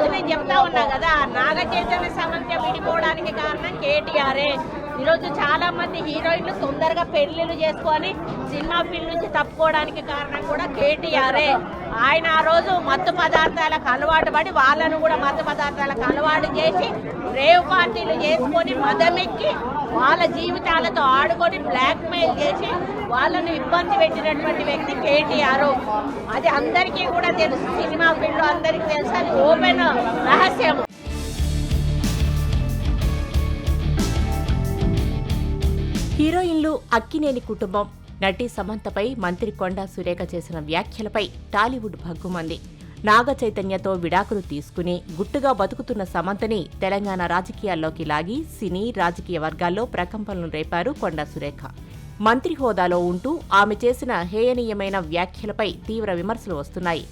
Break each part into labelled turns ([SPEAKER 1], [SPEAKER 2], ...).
[SPEAKER 1] రోజు నేను చెప్తా ఉన్నా కదా నాగ చైతన్య సమంత విడిపోవడానికి కారణం కేటీఆరే. ఈరోజు చాలా మంది హీరోయిన్లు తొందరగా పెళ్ళిళ్ళు చేసుకొని సినిమా ఫీల్డ్ నుంచి తప్పుకోవడానికి కారణం కూడా కేటీఆరే. ఆయన ఆ రోజు మత్తు పదార్థాలకు అలవాటు పడి వాళ్ళను కూడా మత్తు పదార్థాలకు అలవాటు చేసి రేవ్ పార్టీలు చేసుకొని మదమెక్కి వాళ్ళ జీవితాలతో ఆడుకొని బ్లాక్మెయిల్ చేసి వాళ్ళను ఇబ్బంది పెట్టినటువంటి వ్యక్తి కేటీఆర్. అది అందరికీ కూడా తెలుసు. సినిమా ఫీల్డ్ అందరికీ తెలుసు. అది ఓపెన్ రహస్యం.
[SPEAKER 2] హీరోయిన్లు అక్కినేని కుటుంబం. నటి సమంతపై మంత్రి కొండా సురేఖ చేసిన వ్యాఖ్యలపై టాలీవుడ్ భగ్గుమంది. నాగ చైతన్యతో విడాకులు తీసుకుని గుట్టుగా బతుకుతున్న సమంతని తెలంగాణ రాజకీయాల్లోకి లాగి సినీ రాజకీయ వర్గాల్లో ప్రకంపనలు రేపారు కొండా సురేఖ. మంత్రి హోదాలో ఉంటూ ఆమె చేసిన హేయనీయమైన వ్యాఖ్యలపై తీవ్ర విమర్శలు వస్తున్నాయి.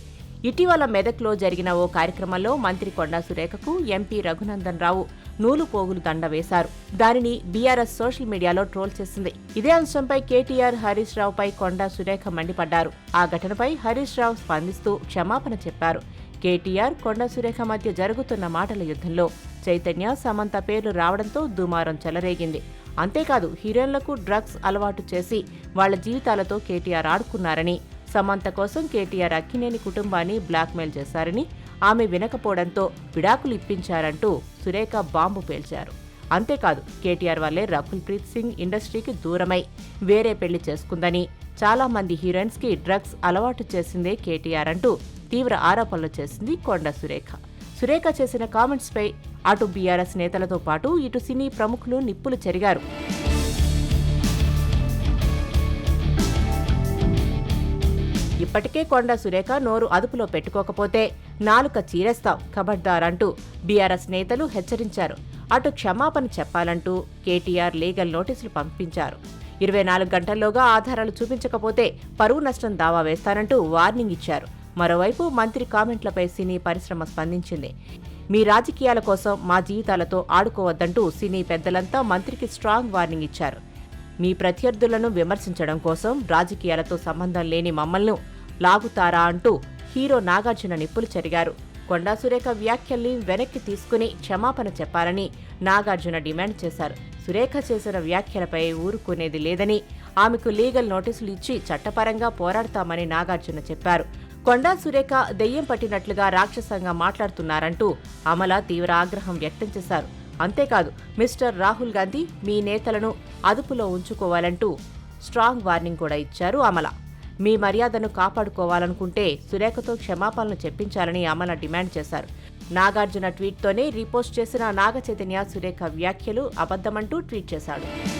[SPEAKER 2] ఇటీవల మెదక్లో జరిగిన ఓ కార్యక్రమంలో మంత్రి కొండా సురేఖకు ఎంపీ రఘునందన్ రావు నూలు పోగులు దండ వేశారు దానిని బీఆర్ఎస్ సోషల్ మీడియాలో ట్రోల్ చేసింది. ఇదే అంశంపై కేటీఆర్ హరీష్ రావుపై కొండా సురేఖ మండిపడ్డారు. ఆ ఘటనపై హరీష్ రావు స్పందిస్తూ క్షమాపణ చెప్పారు. కేటీఆర్ కొండ సురేఖ మధ్య జరుగుతున్న మాటల యుద్ధంలో చైతన్య సమంత పేర్లు రావడంతో దుమారం చెలరేగింది. అంతేకాదు హీరోయిన్లకు డ్రగ్స్ అలవాటు చేసి వాళ్ళ జీవితాలతో కేటీఆర్ ఆడుకున్నారని సమంత కోసం కేటీఆర్ అక్కినేని కుటుంబాన్ని బ్లాక్మెయిల్ చేశారని ఆమె వినకపోవడంతో విడాకులు ఇప్పించారంటూ సురేఖ బాంబు పేల్చారు. అంతేకాదు కేటీఆర్ వల్లే రకుల్ ప్రీత్ సింగ్ ఇండస్ట్రీకి దూరమై వేరే పెళ్ళి చేసుకుందని చాలా మంది హీరోయిన్స్కి డ్రగ్స్ అలవాటు చేసిందే కేటీఆర్ అంటూ తీవ్ర ఆరోపణలు చేసింది కొండ సురేఖ. సురేఖ చేసిన కామెంట్స్ పై అటు బీఆర్ఎస్ నేతలతో పాటు ఇటు సినీ ప్రముఖులు నిప్పులు చెరిగారు. ఇప్పటికే కొండ సురేఖ నోరు అదుపులో పెట్టుకోకపోతే నాలుక చీరేస్తాం ఖబర్దార్ అంటూ బీఆర్ఎస్ నేతలు హెచ్చరించారు. అటు క్షమాపణ చెప్పాలంటూ కేటీఆర్ లీగల్ నోటీసులు పంపించారు. ఇరవై నాలుగు గంటల్లోగా ఆధారాలు చూపించకపోతే పరువు నష్టం దావా వేస్తానంటూ వార్నింగ్ ఇచ్చారు. మరోవైపు మంత్రి కామెంట్లపై సినీ పరిశ్రమ స్పందించింది. మీ రాజకీయాల కోసం మా జీవితాలతో ఆడుకోవద్దంటూ సినీ పెద్దలంతా మంత్రికి స్ట్రాంగ్ వార్నింగ్ ఇచ్చారు. మీ ప్రత్యర్థులను విమర్శించడం కోసం రాజకీయాలతో సంబంధం లేని మమ్మల్ని లాగుతారా అంటూ హీరో నాగార్జున నిప్పులు చెరిగారు. కొండా సురేఖ వ్యాఖ్యల్ని వెనక్కి తీసుకుని క్షమాపణ చెప్పాలని నాగార్జున డిమాండ్ చేశారు. సురేఖ చేసిన వ్యాఖ్యలపై ఊరుకునేది లేదని ఆమెకు లీగల్ నోటీసులు ఇచ్చి చట్టపరంగా పోరాడతామని నాగార్జున చెప్పారు. కొండా సురేఖ దెయ్యం పట్టినట్లుగా రాక్షసంగా మాట్లాడుతున్నారంటూ అమల తీవ్ర ఆగ్రహం వ్యక్తం చేశారు. అంతేకాదు మిస్టర్ రాహుల్ గాంధీ మీ నేతలను అదుపులో ఉంచుకోవాలంటూ స్ట్రాంగ్ వార్నింగ్ కూడా ఇచ్చారు అమల. మీ మర్యాదను కాపాడుకోవాలనుకుంటే సురేఖతో క్షమాపణలు చెప్పించాలని అమల డిమాండ్ చేశారు. నాగార్జున ట్వీట్తోనే రీపోస్ట్ చేసిన నాగ చైతన్య సురేఖ వ్యాఖ్యలు అబద్ధమంటూ ట్వీట్ చేశాడు.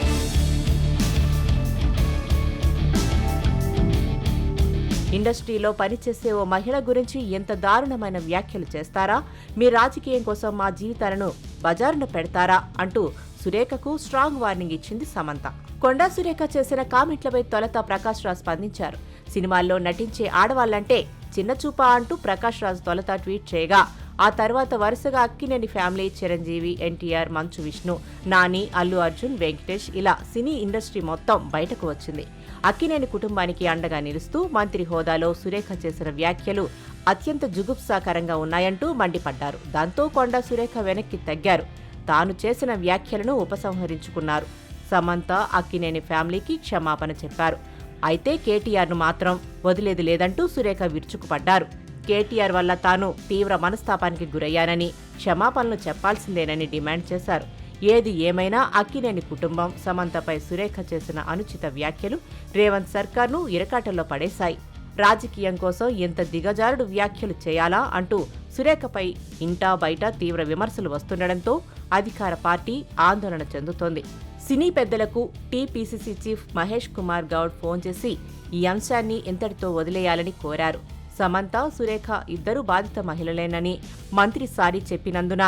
[SPEAKER 2] ఇండస్ట్రీలో పనిచేసే ఓ మహిళ గురించి ఎంత దారుణమైన వ్యాఖ్యలు చేస్తారా? మీ రాజకీయం కోసం మా జీవితాలను బజారున పెడతారా? అంటూ సురేఖకు స్ట్రాంగ్ వార్నింగ్ ఇచ్చింది సమంత. కొండా సురేఖ చేసిన కామెంట్లపై తొలత ప్రకాష్ రాజ్ స్పందించారు. సినిమాల్లో నటించే ఆడవాళ్ళంటే చిన్నచూపా అంటూ ప్రకాష్ రాజ్ తొలత ట్వీట్ చేయగా ఆ తర్వాత వరుసగా అక్కినేని ఫ్యామిలీ చిరంజీవి ఎన్టీఆర్ మంచు విష్ణు నాని అల్లు అర్జున్ వెంకటేష్ ఇలా సినీ ఇండస్ట్రీ మొత్తం బయటకు వచ్చింది. అక్కినేని కుటుంబానికి అండగా నిలుస్తూ మంత్రి హోదాలో సురేఖ చేసిన వ్యాఖ్యలు అత్యంత జుగుప్సాకరంగా ఉన్నాయంటూ మండిపడ్డారు. దాంతో కొండ సురేఖ వెనక్కి తగ్గారు. తాను చేసిన వ్యాఖ్యలను ఉపసంహరించుకున్నారు. సమంత అక్కినేని ఫ్యామిలీకి క్షమాపణ చెప్పారు. అయితే కేటీఆర్ను మాత్రం వదిలేది లేదంటూ సురేఖ విరుచుకుపడ్డారు. కేటీఆర్ వల్ల తాను తీవ్ర మనస్తాపానికి గురయ్యానని క్షమాపణలు చెప్పాల్సిందేనని డిమాండ్ చేశారు. ఏది ఏమైనా అక్కినేని కుటుంబం సమంతపై సురేఖ చేసిన అనుచిత వ్యాఖ్యలు రేవంత్ సర్కార్ను ఇరకాటంలో పడేశాయి. రాజకీయం కోసం ఎంత దిగజారుడు వ్యాఖ్యలు చేయాలా అంటూ సురేఖపై ఇంటా బయట తీవ్ర విమర్శలు వస్తుండడంతో అధికార పార్టీ ఆందోళన చెందుతోంది. సినీ పెద్దలకు TPCC chief Mahesh Kumar Goud phone చేసి ఈ అంశాన్ని ఇంతటితో వదిలేయాలని కోరారు. సమంత సురేఖ ఇద్దరు బాధిత మహిళలేనని మంత్రి సారి చెప్పినందున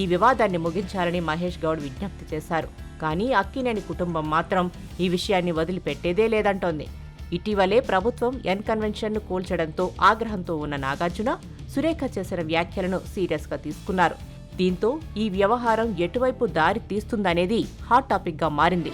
[SPEAKER 2] ఈ వివాదాన్ని ముగించాలని మహేష్ గౌడ్ విజ్ఞప్తి చేశారు. కానీ అక్కినేని కుటుంబం మాత్రం ఈ విషయాన్ని వదిలిపెట్టేదే లేదంటోంది. ఇటీవలే ప్రభుత్వం ఎన్ కన్వెన్షన్ను కూల్చడంతో ఆగ్రహంతో ఉన్న నాగార్జున సురేఖ చేసిన వ్యాఖ్యలను సీరియస్గా తీసుకున్నారు. దీంతో ఈ వ్యవహారం ఎటువైపు దారి తీస్తుందనేది హాట్ టాపిక్గా మారింది.